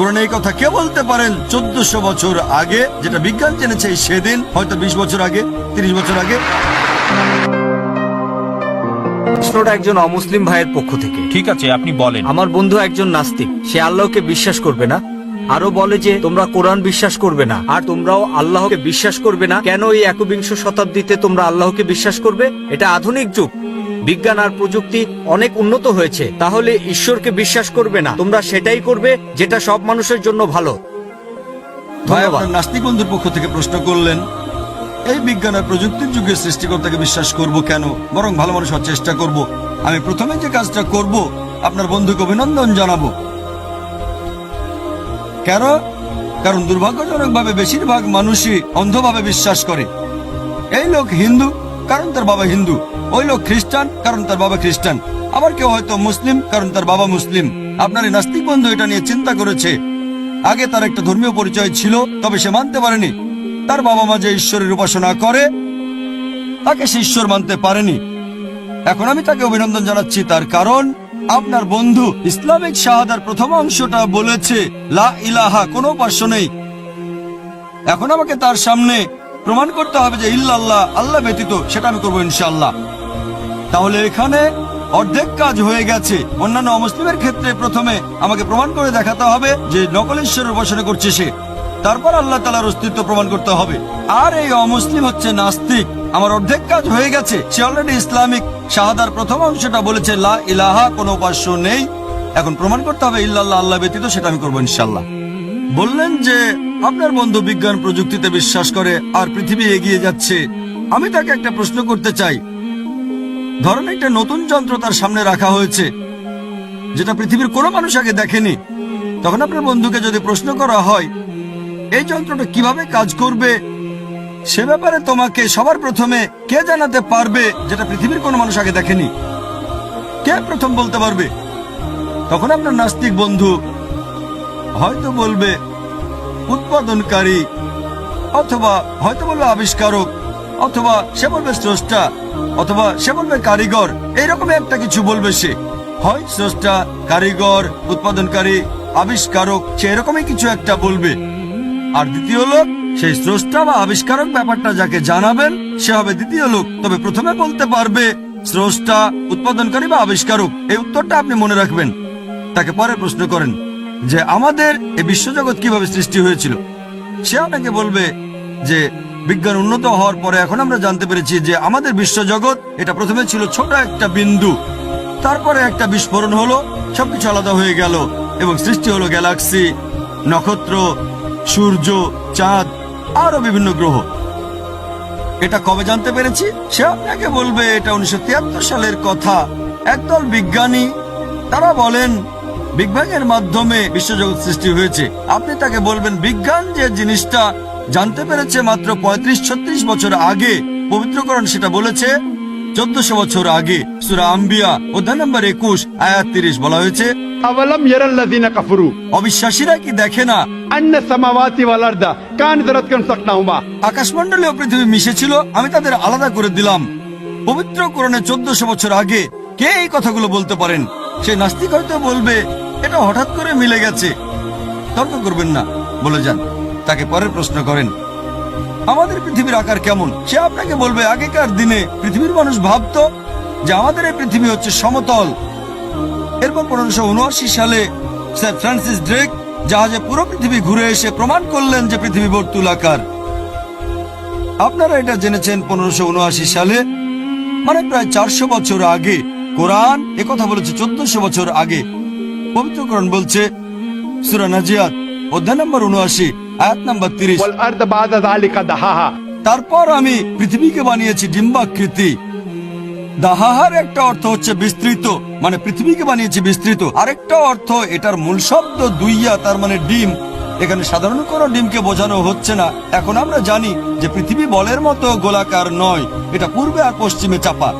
কোরআনে এই কথা কে বলতে পারেন? চোদ্দশো বছর আগে যেটা বিজ্ঞান জেনেছে সেদিন হয়তো বিশ বছর আগে তিরিশ বছর আগে। প্রশ্নটা একজন অমুসলিম ভাইয়ের পক্ষ থেকে। ঠিক আছে আপনি বলেন। আমার বন্ধু একজন নাস্তিক সে আল্লাহকে বিশ্বাস করবে না। আরও বলে যে তোমরা কোরআন বিশ্বাস করবে না আর তোমরাও আল্লাহকে বিশ্বাস করবে না। কেন এই একবিংশ শতাব্দীতে তোমরা আল্লাহকে বিশ্বাস করবে? এটা আধুনিক যুগ। বিজ্ঞান আর প্রযুক্তি অনেক উন্নত হয়েছে তাহলে ঈশ্বরকে বিশ্বাস করবে না। তোমরা সেটাই করবে যেটা সব মানুষের জন্য ভালো। ধন্যবাদ। নাস্তিক বন্ধুর পক্ষ থেকে প্রশ্ন করলেন এই বিজ্ঞান আর প্রযুক্তির যুগে সৃষ্টিকর্তাকে বিশ্বাস করব কেন? বরং ভালো মানুষ হওয়ার চেষ্টা করব। আমি প্রথমে যে কাজটা করব আপনার বন্ধুকে অভিনন্দন জানাব। কেন? কারণ দুর্ভাগ্যজনকভাবে বেশিরভাগ মানুষই অন্ধভাবে বিশ্বাস করে। এই লোক হিন্দু কারণ তার বাবা হিন্দু। ওই লোক খ্রিস্টান, কারণ তার বাবা খ্রিস্টান। আবার কেউ হয়তো মুসলিম, কারণ তার বাবা মুসলিম। আপনার এই নাস্তিক বন্ধু এটা নিয়ে চিন্তা করেছে। আগে তার একটা ধর্মীয় পরিচয় ছিল, তবে সে মানতে পারেনি। তার বাবা মা যে ঈশ্বরের উপাসনা করে, তাকে সে ঈশ্বর মানতে পারেনি। এখন আমি তাকে অভিনন্দন জানাচ্ছি, তার কারণ আপনার বন্ধু ইসলামিক শাহাদার প্রথম অংশটা বলেছে, লা ইলাহা, কোনো উপাস্য নেই। এখন আমাকে তার সামনে প্রমাণ করতে হবে যে ইল্লাল্লাহ, আল্লাহ ব্যতীত সেটা আমি করব ইনশাল্লাহ। তাহলে এখানে অর্ধেক কাজ হয়ে গেছে। অন্যান্য অমুসলিমের ক্ষেত্রে প্রথমে আমাকে প্রমাণ করে দেখাতে হবে যে নকল ঈশ্বরের উপাসনা করছে সে। তারপর আল্লাহ তালার অস্তিত্ব প্রমাণ করতে হবে। আর এই অমুসলিম হচ্ছে নাস্তিক। আমার অর্ধেক কাজ হয়ে গেছে। সে অলরেডি ইসলামিক। শাহাদার প্রথম অংশটা বলেছে, লা ইলাহা, কোনো উপাস্য নেই। এখন প্রমাণ করতে হবে, ইল্লাল্লাহ, আল্লাহ ব্যতীত সেটা আমি করব ইনশাল্লাহ বললেন যে, আপনার বন্ধু বিজ্ঞান প্রযুক্তিতে বিশ্বাস করে, আর পৃথিবী এগিয়ে যাচ্ছে। আমি তাকে একটা প্রশ্ন করতে চাই। ধরেন একটা নতুন যন্ত্র তার সামনে রাখা হয়েছে, যেটা পৃথিবীর কোনো মানুষ আগে দেখেনি। তখন আপনার বন্ধুকে যদি প্রশ্ন করা হয়, এই যন্ত্রটা কীভাবে কাজ করবে? সে ব্যাপারে তোমাকে সবার প্রথমে কে জানাতে পারবে যেটা পৃথিবীর কোনো মানুষ আগে দেখেনি? কে প্রথম বলতে পারবে? তখন আপনার নাস্তিক বন্ধু হয়তো বলবে, উৎপাদনকারী অথবা হয়তো বলবে, আবিষ্কারক অথবা সে বলবে স্রষ্টা, অথবা সে বলবে কারিগর, এইরকম একটা কিছু বলবে সে। হয় স্রষ্টা, কারিগর, উৎপাদনকারী, আবিষ্কারক, সে এরকমই কিছু একটা বলবে। আর দ্বিতীয় লোক, সেই স্রষ্টা বা আবিষ্কারক ব্যাপারটা যাকে জানাবেন, সে হবে দ্বিতীয় লোক। তবে প্রথমে বলতে পারবে, স্রষ্টা, উৎপাদনকারী বা আবিষ্কারক। এই উত্তরটা আপনি মনে রাখবেন। তাকে পরে প্রশ্ন করেন যে, আমাদের এই বিশ্বজগৎ কীভাবে সৃষ্টি হয়েছিল? সে আপনাকে বলবে যে বিজ্ঞান উন্নত হওয়ার পরে এখন আমরা জানতে পেরেছি যে আমাদের বিশ্বজগৎ, এটা প্রথমে ছিল ছোট একটা বিন্দু। তারপরে একটা বিস্ফোরণ হলো, সবকিছু আলাদা হয়ে গেল এবং সৃষ্টি হলো গ্যালাক্সি, নক্ষত্র, সূর্য, চাঁদ আরও বিভিন্ন গ্রহ। এটা কবে জানতে পেরেছি? সে আপনাকে বলবে, এটা উনিশশো তিয়াত্তর সালের কথা। একদল বিজ্ঞানী, তারা বলেন বিজ্ঞানের মাধ্যমে বিশ্বজগৎ সৃষ্টি হয়েছে। আপনি তাকে বলবেন, বিজ্ঞান যে জিনিসটা জানতে পেরেছে মাত্র পঁয়ত্রিশ ছত্রিশ বছর আগে। পবিত্রকরণ সেটা বলেছে চোদ্দশো বছর আগে। সুরা আম্বিয়া অধ্যায় নম্বর একুশ আয়াত তিরিশ বলা হয়েছে অবিশ্বাসীরা কি দেখে না? আন্না সামাওয়াতি ওয়াল আরদা কানাত রাতকান সাকনাহুমা। পৃথিবী মিশেছিল আমি তাদের আলাদা করে দিলাম। পবিত্র কোরআনে চোদ্দশো বছর আগে কে এই কথাগুলো বলতে পারেন? সে নাস্তিক হয়তো বলবে এটা হঠাৎ করে মিলে গেছে। তর্ক করবেন না বলে যান। তাকে পরের প্রশ্ন করেন, আমাদের পৃথিবীর আকার কেমন? সে আপনাকে বলবে, আগেকার দিনে পৃথিবীর মানুষ ভাবতো যে আমাদের এই পৃথিবী হচ্ছে সমতল। এরপর পনেরোশো উনআশি সালে স্যার ফ্রান্সিস ড্রেক জাহাজে পুরো পৃথিবী ঘুরে এসে প্রমাণ করলেন যে পৃথিবী বর্তুলাকার আপনারা এটা জেনেছেন পনেরোশো উনআশি সালে মানে প্রায় চারশো বছর আগে। কোরআন কথা বলেছে চোদ্দশো বছর আগে। পবিত্র কোরআন বলছে সুরা নাজিয়াত, অধ্যায় নম্বর উনআশি। এক নম্বর তিরিশ। তারপর আমি পৃথিবীকে বানিয়েছি ডিম্বাকৃতি। দাহাহার একটা অর্থ হচ্ছে বিস্তৃত মানে পৃথিবীকে বানিয়েছি বিস্তৃত। আরেকটা অর্থ এটার মূল শব্দ দুইয়া তার মানে ডিম। এখানে সাধারণ কোনো ডিমকে বোঝানো হচ্ছে না। এখন আমরা জানি যে পৃথিবী বলের মতো গোলাকার নয়। এটা পূর্বে আর পশ্চিমে চাপা।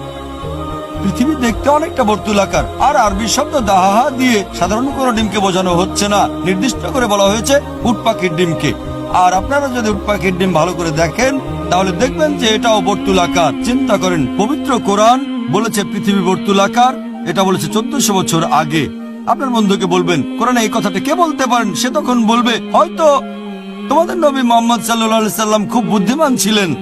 পৃথিবী দেখতে অনেকটা বর্তুলাকার। আর আরবি শব্দ দাহাহা দিয়ে সাধারণ কোনো ডিমকে বোঝানো হচ্ছে না। নির্দিষ্ট করে বলা হয়েছে উট পাখির ডিমকে। আর আপনারা যদি উট পাখির ডিম ভালো করে দেখেন, তাহলে দেখবেন যে এটাও বর্তুলাকার। চিন্তা করেন, পবিত্র কোরআন বলেছে পৃথিবী বর্তুলাকার, এটা বলেছে চোদ্দশো বছর আগে। আপনার বন্ধুকে বলবেন, কোরআনে এই কথাটা কে বলতে পারেন? সে তখন বলবে, হয়তো তোমাদের নবী মোহাম্মদ সাল্লাহ সাল্লাম খুব বুদ্ধিমান ছিলেন।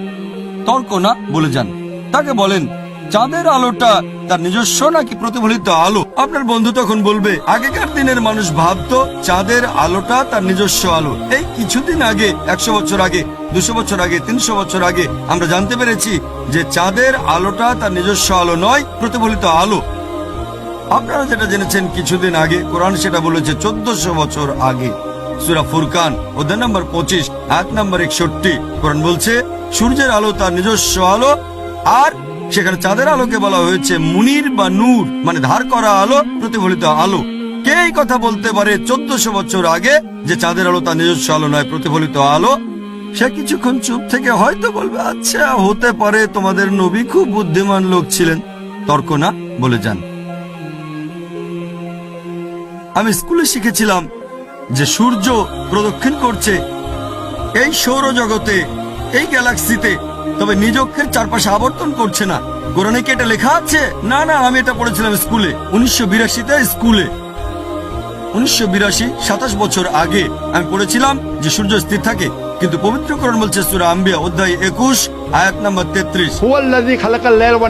তর্ক না বলে যান। তাকে বলেন চাঁদের আলোটা তার নিজস্ব নাকি প্রতিফলিত আলো? আপনার বন্ধু তখন বলবে, আগেকার দিনের মানুষ ভাবতো চাঁদের আলোটা তার নিজস্ব আলো। এই কিছুদিন আগে, একশো বছর আগে, দুশো বছর আগে, তিনশো বছর আগে, আমরা জানতে পেরেছি যে চাঁদের আলোটা তার নিজস্ব আলো নয়, প্রতিফলিত আলো। আপনারা যেটা জেনেছেন কিছুদিন আগে, কোরআন সেটা বলেছে চোদ্দশো বছর আগে। সুরা ফুরকান, অধ্যায় নম্বর পঁচিশ, এক নম্বর একষট্টি, কোরআন বলছে, সূর্যের আলো তার নিজস্ব আলো, আর সেখানে চাঁদের আলোকে বলা হয়েছে মুনির বা নূর মানে ধার করা আলো, প্রতিফলিত আলো। কে এই কথা বলতে পারে চোদ্দশো বছর আগে যে চাঁদের আলো তার নিজস্ব আলো নয়, প্রতিফলিত আলো? সে কিছুক্ষণ চুপ থেকে হয়তো বলবে আচ্ছা হতে পারে তোমাদের নবী খুব বুদ্ধিমান লোক ছিলেন। তর্ক না বলে যান। আমি স্কুলে শিখেছিলাম যে সূর্য প্রদক্ষিণ করছে এই সৌরজগতে, এই গ্যালাক্সিতে তবে নিজ অক্ষের চারপাশে আবর্তন করছে না। কোরআনে কি এটা লেখা আছে? না না আমি এটা পড়েছিলাম স্কুলে। উনিশশো বিরাশিতে স্কুলে। উনিশশো বিরাশি সাতাশ বছর আগে আমি পড়েছিলাম যে সূর্য স্থির থাকে কিন্তু পবিত্র কোরআন বলছে সুরা আম্বিয়া অধ্যায় একুশ আয়াত নাম্বার তেত্রিশ।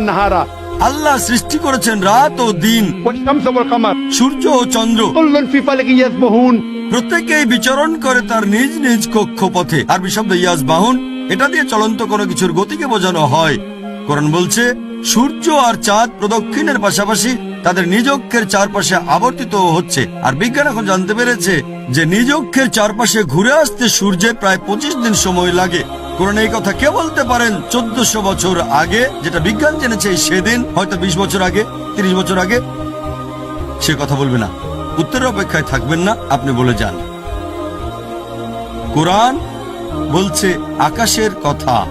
নাহারা। আল্লাহ সৃষ্টি করেছেন রাত ও দিন। সূর্য ও চন্দ্র। প্রত্যেকেই বিচরণ করে তার নিজ নিজ কক্ষ পথে আরবি শব্দ ইয়াস বাহন এটা দিয়ে চলন্ত কোনো কিছুর গতিকে বোঝানো হয়। কোরআন বলছে, সূর্য আর চাঁদ প্রদক্ষিণের পাশাপাশি তাদের নিজ অক্ষের চারপাশে আবর্তিত হচ্ছে। আর বিজ্ঞান এখন জানতে পেরেছে যে নিজ অক্ষের চারপাশে ঘুরে আসতে সূর্যে প্রায় পঁচিশ দিন সময় লাগে। কোরআন এই কথা কে বলতে পারেন? চোদ্দশো বছর আগে, যেটা বিজ্ঞান জেনেছে সেদিন, হয়তো বিশ বছর আগে, তিরিশ বছর আগে, সে কথা বলবে না। উত্তরের অপেক্ষায় থাকবেন না, আপনি বলে যান। কোরআন বলছে, আকাশের কথা।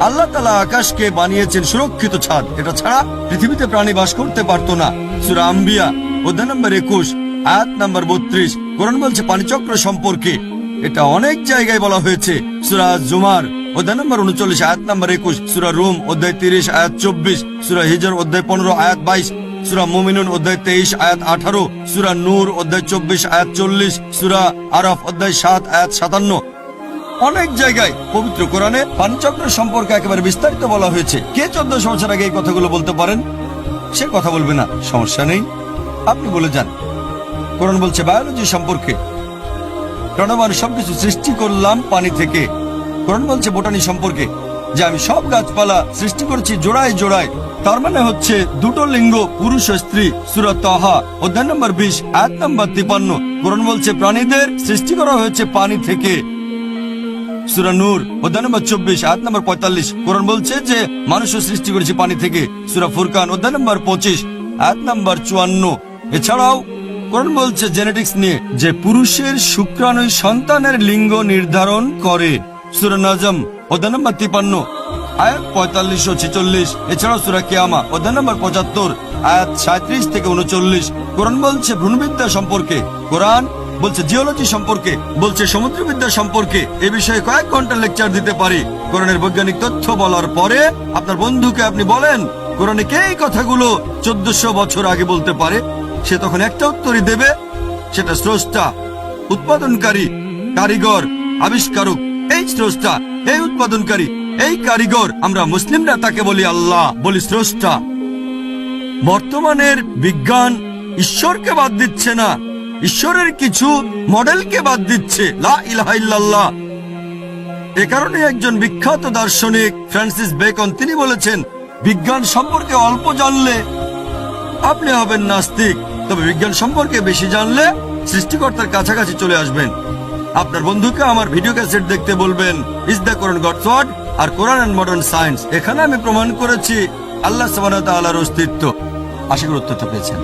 আল্লাহ তালা আকাশকে বানিয়েছেন সুরক্ষিত ছাদ। এটা ছাড়া পৃথিবীতে প্রাণী বাস করতে পারতো না। সুরা আম্বিয়া, অধ্যায় নম্বর একুশ, আয়াত নম্বর বত্রিশ। কোরআন বলছে, পানিচক্র সম্পর্কে। এটা অনেক জায়গায় বলা হয়েছে। সুরা জুমার, অধ্যায় নম্বর উনচল্লিশ, আয়াত নম্বর একুশ। সুরা রোম, অধ্যায় তিরিশ, আয়াত চব্বিশ। সুরা হিজর, অধ্যায় পনেরো, আয়াত বাইশ। সুরা মুমিনুন, অধ্যায় তেইশ, আয়াত আঠারো। সুরা নূর, অধ্যায় চব্বিশ, আয়াত চল্লিশ। সুরা আরফ, অধ্যায় সাত, আয়াত সাতান্ন। অনেক জায়গায় পবিত্র কোরআনে পানিচক্র সম্পর্কে একেবারে বিস্তারিত বলা হয়েছে। কে চোদ্দশো বছর আগে এই কথাগুলো বলতে পারেন? সে কথা বলবে না, সমস্যা নেই। আপনি বলে যান। কোরআন বলছে, বায়োলজি সম্পর্কে প্রণবান সবকিছু সৃষ্টি করলাম পানি থেকে। কোরআন বলছে, বোটানি সম্পর্কে, যে আমি সব গাছপালা সৃষ্টি করেছি জোড়ায় জোড়ায়। তার মানে হচ্ছে দুটো লিঙ্গ, পুরুষ ও স্ত্রী। সুরত অধ্যায় নম্বর বিশ এক নম্বর তিপান্ন। কোরআন বলছে, প্রাণীদের সৃষ্টি করা হয়েছে পানি থেকে। সুরা নূর, অধ্যায় নম্বর চব্বিশ, আয়াত নম্বর পঁয়তাল্লিশ। কোরআন বলছে যে মানুষও সৃষ্টি করেছে পানি থেকে। সুরা ফুরকান, অধ্যায় নম্বর পঁচিশ, আয়াত নম্বর চুয়ান্ন। এছাড়াও কোরআন বলছে জেনেটিক্স নিয়ে যে, পুরুষের শুক্রাণু সন্তানের লিঙ্গ নির্ধারণ করে। সুরা নাজম, অধ্যায় নম্বর তিপান্ন, আয়াত পঁয়তাল্লিশ ও ছেচল্লিশ। এছাড়াও সুরা কিয়ামা, অধ্যায় নম্বর পঁচাত্তর, আয়াত সাঁত্রিশ থেকে উনচল্লিশ। কোরআন বলছে ভ্রূণবিদ্যা সম্পর্কে। কোরআন বলছে জিওলজি সম্পর্কে, বলছে সমুদ্রবিদ্যা সম্পর্কে। এ বিষয়ে কয়েক ঘণ্টা লেকচার দিতে পারি। কোরআনের বৈজ্ঞানিক তথ্য বলার পরে আপনার বন্ধুকে আপনি বলেন, কোরআনে কে এই কথাগুলো চোদ্দশো বছর আগে বলতে পারে? সে তখন একটা উত্তরই দেবে, সেটা স্রষ্টা, উৎপাদনকারী, কারিগর, আবিষ্কারক। এই স্রষ্টা, এই উৎপাদনকারী, এই কারিগর, আমরা মুসলিমরা তাকে বলি আল্লাহ, বলি স্রষ্টা। বর্তমানের বিজ্ঞান ঈশ্বরকে বাদ দিচ্ছে না। ঈশ্বরের কিছু মডেলকে বাদ দিচ্ছে। লা এ কারণে একজন বিখ্যাত দার্শনিক ফ্রান্সিস বেকন, তিনি বলেছেন, বিজ্ঞান সম্পর্কে অল্প জানলে আপনি হবেন নাস্তিক, তবে বিজ্ঞান সম্পর্কে বেশি জানলে সৃষ্টিকর্তার কাছাকাছি চলে আসবেন। আপনার বন্ধুকে আমার ভিডিও ক্যাসেট দেখতে বলবেন ইজ দ্য কোরআন গডস আর কোরআন অ্যান্ড মডার্ন সায়েন্স। এখানে আমি প্রমাণ করেছি, আল্লাহ ওয়া তাআলার অস্তিত্ব। আশা করি উত্তরটা পেয়েছেন।